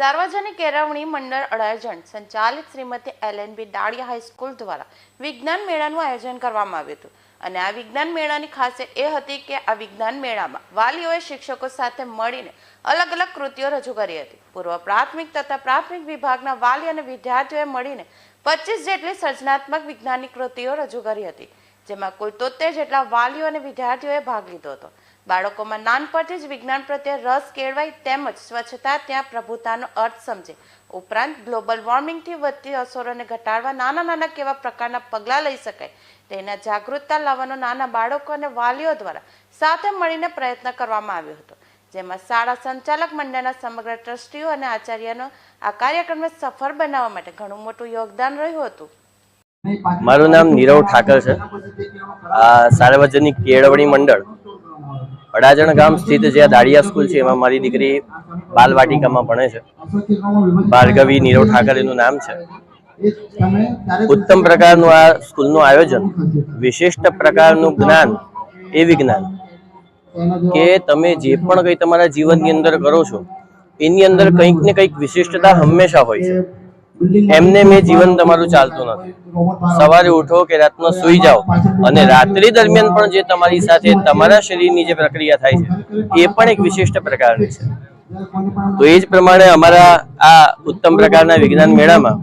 સાર્વજનિક કેળવણી મંડળ અડાયજન સંચાલિત શ્રીમતી એલએનબી ડાળિયા હાઈસ્કૂલ દ્વારા વિજ્ઞાન મેળાનું આયોજન કરવામાં આવ્યું હતું. અને આ વિજ્ઞાન મેળાની ખાસિયત એ હતી કે આ વિજ્ઞાન મેળામાં વાલીઓએ શિક્ષકો સાથે મળીને અલગ અલગ કૃતિઓ રજૂ કરી હતી. પૂર્વ પ્રાથમિક તથા પ્રાથમિક વિભાગના વાલી અને વિદ્યાર્થીઓએ મળીને પચીસ જેટલી સર્જનાત્મક વિજ્ઞાનની કૃતિઓ રજૂ કરી હતી. જેમાં કુલ તોતેર જેટલા વાલીઓ અને વિદ્યાર્થીઓએ ભાગ લીધો હતો. બાળકોમાં નાનપણથી જ વિજ્ઞાન પ્રત્યે રસ કેળવાય તેમજ સ્વચ્છતા ત્યાં પ્રભુતાનો અર્થ સમજે. ઉપરાંત ગ્લોબલ વોર્મિંગથી વધતી અસરોને ઘટાડવા નાના નાના કેવા પ્રકારના પગલાં લઈ શકાય, તેના જાગૃતતા લાવવાનો નાના બાળકો અને વાલીઓ દ્વારા સાથે મળીને પ્રયત્ન કરવામાં આવ્યો હતો. જેમાં શાળા સંચાલક મંડળના સમગ્ર ટ્રસ્ટીઓ અને આચાર્યનો આ કાર્યક્રમને સફળ બનાવવા માટે ઘણું મોટું યોગદાન રહ્યું હતું. મારું નામ નીરવ ઠાકર છે. આ સાર્વજનિક કેળવણી મંડળ. અડાજણ ગામ સ્થિત જે આ દાડિયા સ્કૂલ છે, એમાં મારી દીકરી બાલવાટિકામાં ભણે છે. ભાર્ગવી નીરવ ઠાકર એનું નામ છે. ઉત્તમ પ્રકારનું આ સ્કૂલનું આયોજન, વિશિષ્ટ પ્રકારનું જ્ઞાન એ વિજ્ઞાન કે તમે જે પણ કંઈ તમારા જીવનની અંદર કરો છો, એની અંદર કંઈક ને કંઈક વિશિષ્ટતા હંમેશા હોય છે. એમને મેં જીવન તમારું ચાલતું નથી. સવારે ઉઠો કે રાતનો સુઈ જાઓ. અને રાત્રિ દરમિયાન પણ જે તમારી સાથે તમારા શરીરની જે પ્રક્રિયા થાય છે, એ પણ એક વિશિષ્ટ પ્રકારની છે. તો એ જ પ્રમાણે અમારા આ ઉત્તમ પ્રકારના વિજ્ઞાન મેળામાં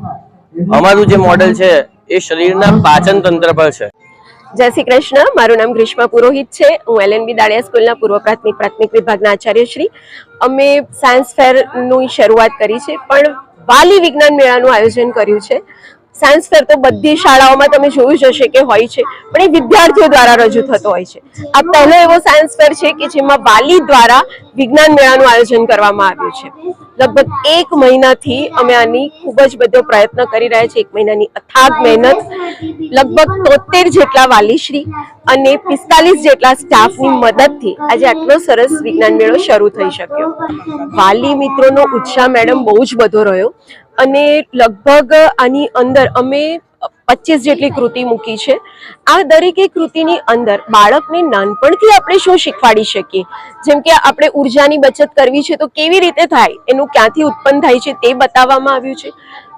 અમારું જે મોડેલ છે, એ શરીરના પાચન તંત્ર પર છે. જય શ્રી કૃષ્ણ. મારું નામ ગ્રીષ્મા પુરોહિત છે. હું એલએનબી દાડિયા સ્કૂલના પૂર્વ પ્રાથમિક પ્રાથમિક વિભાગના આચાર્યશ્રી. અમે સાયન્સ ફેરની શરૂઆત કરી છે, પણ વાલી વિજ્ઞાન મેળાનું આયોજન કર્યું છે. સાયન્સ ફેર તો બધી શાળાઓમાં તમે જોયું જ હશે કે હોય છે, પણ એ વિદ્યાર્થીઓ દ્વારા રજૂ થતો હોય છે. આ પહેલો એવો સાયન્સ ફેર છે કે જેમાં વાલી દ્વારા વિજ્ઞાન મેળાનું આયોજન કરવામાં આવ્યું છે. લગભગ એક મહિનાથી અમે આની ખૂબ જ બધો પ્રયત્ન કરી રહ્યા છીએ. એક મહિનાની અથાગ મહેનત લગભગ તોતેર જેટલા વાલીશ્રી અને પિસ્તાલીસ જેટલા સ્ટાફની મદદથી આજે આટલો સરસ વિજ્ઞાન મેળો શરૂ થઈ શક્યો. વાલી મિત્રોનો ઉત્સાહ મેડમ બહુ જ બધો રહ્યો અને લગભગ આની અંદર અમે પચીસ જેટલી કૃતિ મૂકી છે. આ દરેકે કૃતિની અંદર બાળકને નાનપણથી આપણે શું શીખવાડી શકીએ? જેમ કે આપણે ઉર્જાની બચત કરવી છે તો કેવી રીતે થાય? એનું ક્યાંથી ઉત્પન્ન થાય છે તે બતાવવામાં આવ્યું છે.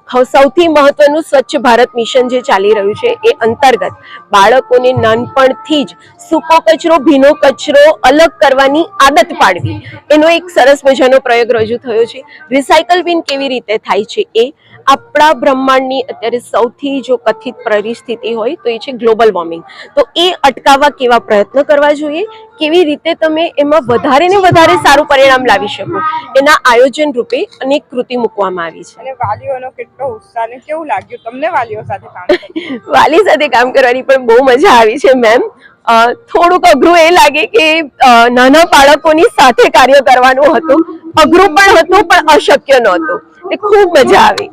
સૌથી મહત્વનું સ્વચ્છ ભારત મિશન જે ચાલી રહ્યું છે, એ અંતર્ગત બાળકોને નાનપણથી જ સૂકો કચરો, ભીનો કચરો અલગ કરવાની આદત પાડવી. એનો એક સરસ મજાનો પ્રયોગ રજૂ થયો છે. રિસાયકલ બિન કેવી રીતે થાય છે એ આપણા બ્રહ્માંડની અત્યારે સૌથી જો કથિત પરિસ્થિતિ હોય તો એ છે ગ્લોબલ વોર્મિંગ. તો એ અટકાવવા કેવા પ્રયત્ન કરવા જોઈએ? કેવી રીતે તમે એમાં વધારે ને વધારે સારું પરિણામ લાવી શકો? એના આયોજન રૂપે અનેક કૃતિ મૂકવામાં આવી છે. અને વાલીઓનો કેટલો ઉત્સાહ ને કેવું લાગ્યું? તમને વાલીઓ સાથે કામ વાલી સાથે કામ કરવાની પણ બહુ મજા આવી છે મેમ થોડુંક અઘરું એ લાગે કે નાના બાળકોની સાથે કાર્ય કરવાનું હતું. અઘરું પણ હતું પણ અશક્ય નહોતું. એ ખૂબ મજા આવી.